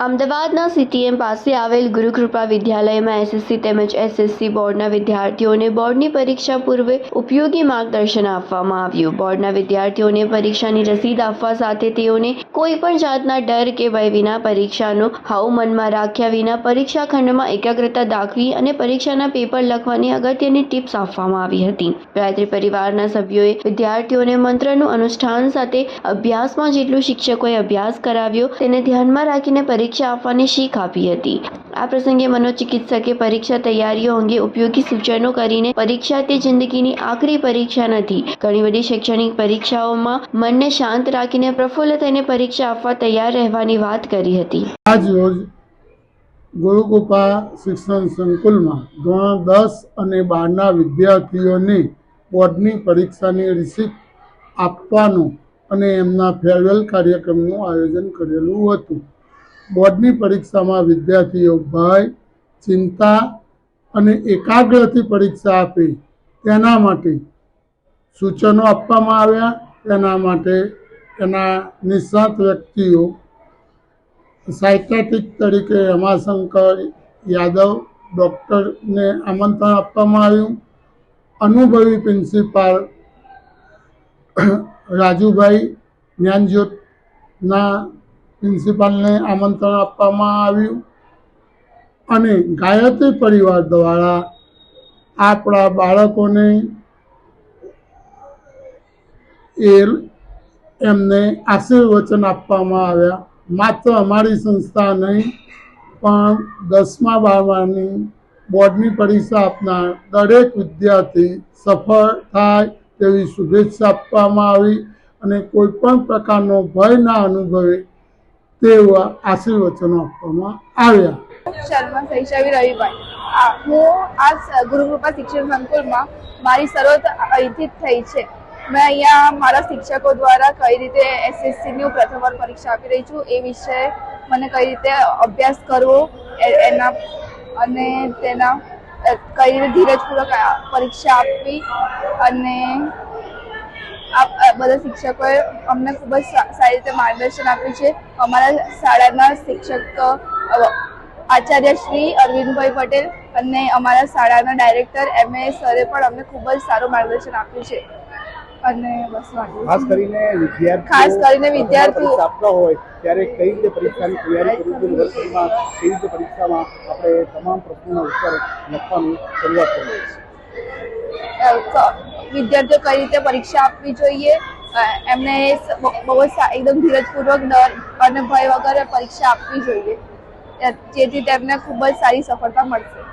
અમદાવાદના સીટીએમ પાસે આવેલ ગુરુકૃપા વિદ્યાલયમાં એસએસસી તેમજ એસએસસી બોર્ડના વિદ્યાર્થીઓને બોર્ડની પરીક્ષા પૂર્વે ઉપયોગી માર્ગદર્શન આપવામાં આવ્યું. બોર્ડના વિદ્યાર્થીઓને પરીક્ષાની રસીદ આપવા સાથે તેઓને કોઈ પણ જાતના ડર કે ભય વિના પરીક્ષાનો હાવ મનમાં રાખ્યા વિના પરીક્ષા ખંડમાં એકાગ્રતા દાખવી અને પરીક્ષાના પેપર લખવાની અગત્યની ટિપ્સ આપવામાં આવી હતી. ગાયત્રી પરિવારના સભ્યોએ વિદ્યાર્થીઓને મંત્રનું અનુષ્ઠાન સાથે અભ્યાસમાં જેટલું શિક્ષકોએ અભ્યાસ કરાવ્યો તેને ધ્યાનમાં રાખીને પરીક્ષા આપવાની શીખ આપી હતી. આ પ્રસંગે મનોચિકિત્સકે પરીક્ષા તૈયારીઓ અંગે ઉપયોગી સૂચનો કરીને પરીક્ષા તે જિંદગીની આખરી પરીક્ષા નથી. ઘણી બધી શૈક્ષણિક પરીક્ષાઓમાં મનને શાંત રાખીને પ્રફુલ્લ થઈને પરીક્ષા આપવા તૈયાર રહેવાની વાત કરી હતી. આજ રોજ ગુરુકૃપા શિક્ષણ સંકુલમાં ધોરણ દસ અને બારના વિદ્યાર્થીઓને બોર્ડની પરીક્ષાની રિસીપ્ટ આપવાનું અને એમના ફેરવેલ કાર્યક્રમનું આયોજન કરેલું હતું. બોર્ડની પરીક્ષામાં વિદ્યાર્થીઓ ભય, ચિંતા અને એકાગ્રથી પરીક્ષા આપે. તેના માટે સૂચનો આપવામાં આવ્યા. તેના માટે એના નિષ્ણાત વ્યક્તિઓ સાયકેટ્રિક તરીકે રમાશંકર યાદવ ડૉક્ટરને આમંત્રણ આપવામાં આવ્યું. અનુભવી પ્રિન્સિપાલ રાજુભાઈ જ્ઞાનજ્યોતના પ્રિન્સિપાલને આમંત્રણ આપવામાં આવ્યું અને ગાયત્રી પરિવાર દ્વારા આપણા બાળકોને એ એમને આશીર્વચન આપવામાં આવ્યા. માત્ર અમારી સંસ્થા નહીં, પણ દસમા બારમાની બોર્ડની પરીક્ષા આપનાર દરેક વિદ્યાર્થી સફળ થાય તેવી શુભેચ્છા આપવામાં આવી અને કોઈ પણ પ્રકારનો ભય ના અનુભવે તેવા આશીર્વચનો આપવામાં આવ્યા. શર્મા શૈશવી રવિભાઈ હું આ ગુરુકૃપા શિક્ષણ સંકુલમાં મારી શરૂઆત અહીંથી થઈ છે. મેં અહીંયા મારા શિક્ષકો દ્વારા કઈ રીતે એસએસસીની હું પ્રથમ વાર પરીક્ષા આપી રહી છું એ વિશે મને કઈ રીતે અભ્યાસ કરવો એના, અને તેના કઈ રીતે ધીરજપૂર્વક પરીક્ષા આપવી અને આ બધા શિક્ષકોએ અમને ખૂબ જ સારી રીતે માર્ગદર્શન આપ્યું છે. અમારા શાળાના શિક્ષક આચાર્ય શ્રી અરવિંદભાઈ પટેલ અને અમારા શાળાના ડાયરેક્ટર એમ. એ. સરે પણ અમને ખૂબ જ સારું માર્ગદર્શન આપ્યું છે. અને બસ ખાસ કરીને વિદ્યાર્થીઓ ખાસ કરીને વિદ્યાર્થીઓ- આપતા હોય ત્યારે કઈ રીતે પરીક્ષાની તૈયારી કરવી જોઈએ કઈ રીતે પરીક્ષામાં આપણે તમામ પ્રશ્નોના ઉત્તર લખવાની શરૂઆત કરવી અ, ક- વિદ્યાર્થીઓ કઈ રીતે પરીક્ષા આપવી જોઈએ? એમને બહુ જ એકદમ ધીરજપૂર્વક ડર અને ભય વગર પરીક્ષા આપવી જોઈએ. જેથી તેમને ખૂબ જ સારી સફળતા મળશે.